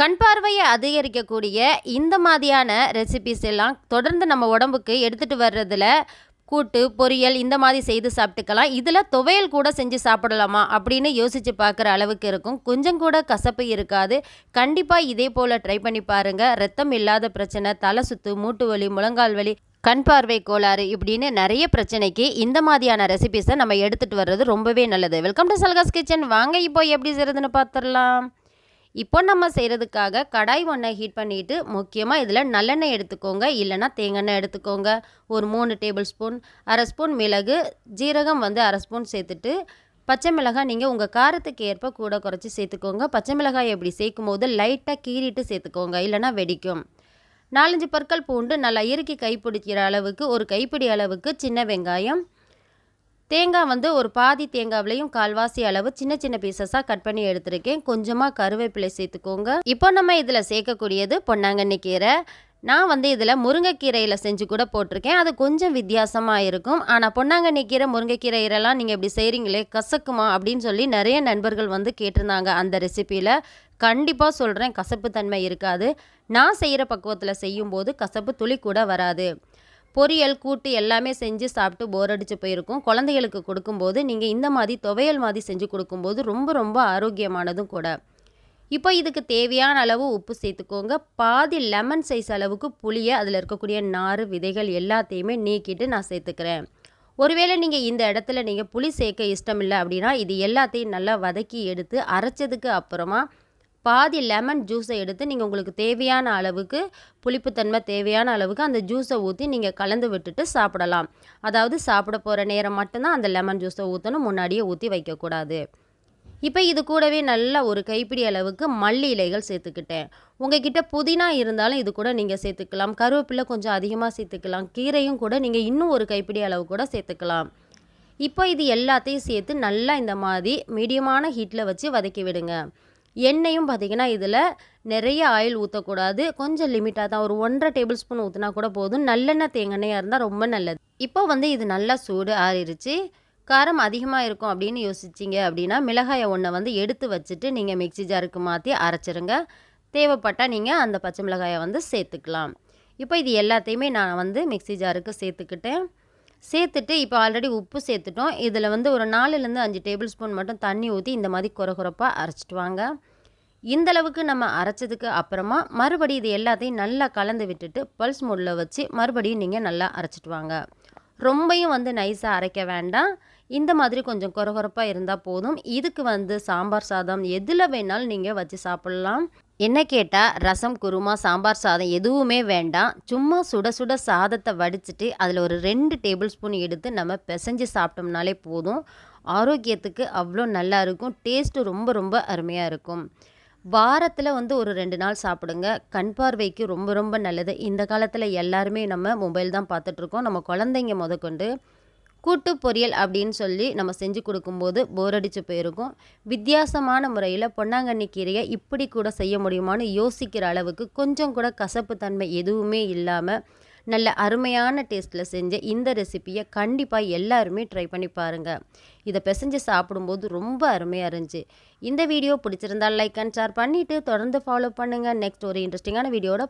கண் பார்வையை அதிகரிக்கக்கூடிய இந்த மாதிரியான ரெசிபிஸ் எல்லாம் தொடர்ந்து நம்ம உடம்புக்கு எடுத்துகிட்டு வர்றதுல கூட்டு பொரியல் இந்த மாதிரி செய்து சாப்பிட்டுக்கலாம். இதில் துவையல் கூட செஞ்சு சாப்பிடலாமா அப்படின்னு யோசித்து பார்க்குற அளவுக்கு இருக்கும். கொஞ்சம் கூட கசப்பு இருக்காது. கண்டிப்பாக இதே போல் ட்ரை பண்ணி பாருங்கள் ரத்தம் இல்லாத பிரச்சனை தலை சுத்து மூட்டு வலி முழங்கால் வலி கண் பார்வை கோளாறு இப்படின்னு நிறைய பிரச்சனைக்கு இந்த மாதிரியான ரெசிபிஸை நம்ம எடுத்துகிட்டு வர்றது ரொம்பவே நல்லது. வெல்கம் டு சல்காஸ் கிச்சன் வாங்க இப்போ எப்படி செய்கிறதுன்னு பார்த்துடலாம் இப்போ நம்ம செய்கிறதுக்காக கடாய் ஒன்றை ஹீட் பண்ணிவிட்டு முக்கியமாக இதில் நல்லெண்ணெய் எடுத்துக்கோங்க. இல்லைனா தேங்காய் எடுத்துக்கோங்க. ஒரு மூணு டேபிள் ஸ்பூன் அரை ஸ்பூன் மிளகு ஜீரகம் வந்து அரை ஸ்பூன் சேர்த்துட்டு பச்சை மிளகாய் நீங்கள் உங்கள் காரத்துக்கு ஏற்ப கூட குறைச்சி சேர்த்துக்கோங்க. பச்சை மிளகாய் எப்படி சேர்க்கும் போது லைட்டாக கீறிட்டு சேர்த்துக்கோங்க. இல்லைனா வெடிக்கும். நாலஞ்சு பற்கள் பூண்டு நல்லா இறுக்கி கைப்பிடிக்கிற அளவுக்கு ஒரு கைப்பிடி அளவுக்கு சின்ன வெங்காயம் தேங்காய் வந்து ஒரு பாதி தேங்காவிலையும் கால்வாசி அளவு சின்ன சின்ன பீசஸாக கட் பண்ணி எடுத்திருக்கேன். கொஞ்சமாக கருவேப்பிலை சேர்த்துக்கோங்க. இப்போ நம்ம இதில் சேர்க்கக்கூடியது பொன்னாங்கண்ணி கீரை. நான் வந்து இதில் முருங்கைக்கீரையில் செஞ்சு கூட போட்டிருக்கேன். அது கொஞ்சம் வித்தியாசமாக இருக்கும். ஆனால் பொன்னாங்கண்ணி கீரை முருங்கைக்கீரை முருங்கைக்கீரையிலலாம் நீங்கள் இப்படி செய்கிறீங்களே கசக்குமா அப்படின்னு சொல்லி நிறைய நண்பர்கள் வந்து கேட்டிருந்தாங்க அந்த ரெசிப்பியில் கண்டிப்பாக சொல்கிறேன் கசப்பு தன்மை இருக்காது. நான் செய்கிற பக்குவத்தில் செய்யும்போது கசப்பு துளி கூட வராது. பொரியல் கூட்டு எல்லாமே செஞ்சு சாப்பிட்டு போர் அடித்து போயிருக்கும். குழந்தைகளுக்கு கொடுக்கும்போது நீங்கள் இந்த மாதிரி துவையல் மாதிரி செஞ்சு கொடுக்கும்போது ரொம்ப ரொம்ப ஆரோக்கியமானதும் கூட. இப்போ இதுக்கு தேவையான அளவு உப்பு சேர்த்துக்கோங்க. பாதி லெமன் சைஸ் அளவுக்கு புளியை அதில் இருக்கக்கூடிய நார் விதைகள் எல்லாத்தையுமே நீக்கிட்டு நான் சேர்த்துக்கிறேன். ஒருவேளை நீங்கள் இந்த இடத்துல நீங்கள் புளி சேர்க்க இஷ்டம் இல்லை அப்படின்னா இது எல்லாத்தையும் நல்லா வதக்கி எடுத்து அரைச்சதுக்கு அப்புறமா பாதி லெமன் ஜூஸை எடுத்து நீங்கள் உங்களுக்கு தேவையான அளவுக்கு புளிப்புத்தன்மை தேவையான அளவுக்கு அந்த ஜூஸை ஊற்றி நீங்கள் கலந்து விட்டுட்டு சாப்பிடலாம். அதாவது சாப்பிட போகிற நேரம் மட்டும்தான் அந்த லெமன் ஜூஸை ஊற்றணும் முன்னாடியே ஊற்றி வைக்கக்கூடாது. இப்போ இது கூடவே நல்லா ஒரு கைப்பிடி அளவுக்கு மல்லி இலைகள் சேர்த்துக்கிட்டேன். உங்ககிட்ட புதினா இருந்தாலும் இது கூட நீங்கள் சேர்த்துக்கலாம். கருவேப்பிலை கொஞ்சம் அதிகமாக சேர்த்துக்கலாம். கீரையும் கூட நீங்கள் இன்னும் ஒரு கைப்பிடி அளவு கூட சேர்த்துக்கலாம். இப்போ இது எல்லாத்தையும் சேர்த்து நல்லா இந்த மாதிரி மீடியமான ஹீட்டில் வச்சு வதக்கி விடுங்க. எண்ணெயும் பார்த்திங்கன்னா இதில் நிறைய ஆயில் ஊற்றக்கூடாது. கொஞ்சம் லிமிட்டாக தான். ஒரு ஒன்றரை டேபிள் ஸ்பூன் ஊற்றினா கூட போதும். நல்லெண்ணெய் தேங்காய் இருந்தால் ரொம்ப நல்லது. இப்போ வந்து இது நல்லா சூடு ஆறிடுச்சு காரம் அதிகமாக இருக்கும் அப்படின்னு யோசிச்சிங்க அப்படின்னா மிளகாயை ஒன்றை வந்து எடுத்து வச்சுட்டு நீங்கள் மிக்சி ஜாருக்கு மாற்றி அரைச்சிருங்க. தேவைப்பட்டால் நீங்கள் அந்த பச்சை மிளகாயை வந்து சேர்த்துக்கலாம். இப்போ இது எல்லாத்தையுமே நான் வந்து மிக்சி ஜாருக்கு சேர்த்துக்கிட்டேன். சேர்த்துட்டு இப்போ ஆல்ரெடி உப்பு சேர்த்துட்டோம். இதில் வந்து ஒரு நாலுலேருந்து அஞ்சு டேபிள் ஸ்பூன் மட்டும் தண்ணி ஊற்றி இந்த மாதிரி குறை குறைப்பாக அரைச்சிட்டு வாங்க. இந்தளவுக்கு நம்ம அரைச்சதுக்கு அப்புறமா மறுபடியும் இது எல்லாத்தையும் நல்லா கலந்து விட்டுட்டு பல்ஸ் மூடில் வச்சு மறுபடியும் நீங்கள் நல்லா அரைச்சிட்டு வாங்க. ரொம்பையும் வந்து நைஸாக அரைக்க வேண்டாம். இந்த மாதிரி கொஞ்சம் குறகுறப்பாக இருந்தால் போதும். இதுக்கு வந்து சாம்பார் சாதம் எதில் வேணாலும் நீங்கள் வச்சு சாப்பிட்லாம். என்ன கேட்டால் ரசம் குருமா சாம்பார் சாதம் எதுவுமே வேண்டாம். சும்மா சுட சுட சாதத்தை வடிச்சிட்டு அதில் ஒரு ரெண்டு டேபிள் ஸ்பூன் எடுத்து நம்ம பிசைஞ்சு சாப்பிட்டோம்னாலே போதும். ஆரோக்கியத்துக்கு அவ்வளோ நல்லா இருக்கும். டேஸ்ட்டு ரொம்ப ரொம்ப அருமையாக இருக்கும். வாரத்தில் வந்து ஒரு ரெண்டு நாள் சாப்பிடுங்க. கண் பார்வைக்கு ரொம்ப ரொம்ப நல்லது. இந்த காலத்தில் எல்லாருமே நம்ம மொபைல் தான் பார்த்துட்ருக்கோம் நம்ம குழந்தைங்க முதற்கொண்டு கூட்டு பொரியல் அப்படின்னு சொல்லி நம்ம செஞ்சு கொடுக்கும்போது போர் அடித்து போயிருக்கும். வித்தியாசமான முறையில் பொன்னாங்கண்ணி கீரையை இப்படி கூட செய்ய முடியுமான்னு யோசிக்கிற அளவுக்கு கொஞ்சம் கூட கசப்பு தன்மை எதுவுமே இல்லாமல் நல்ல அருமையான டேஸ்ட்டில் செஞ்ச இந்த ரெசிப்பியை கண்டிப்பாக எல்லாருமே ட்ரை பண்ணி பாருங்கள் இதை பிசைஞ்சு சாப்பிடும்போது ரொம்ப அருமையாக இருந்துச்சு. இந்த வீடியோ பிடிச்சிருந்தால் லைக் அண்ட் ஷேர் பண்ணிவிட்டு தொடர்ந்து ஃபாலோ பண்ணுங்கள் நெக்ஸ்ட் ஒரு இன்ட்ரெஸ்டிங்கான வீடியோட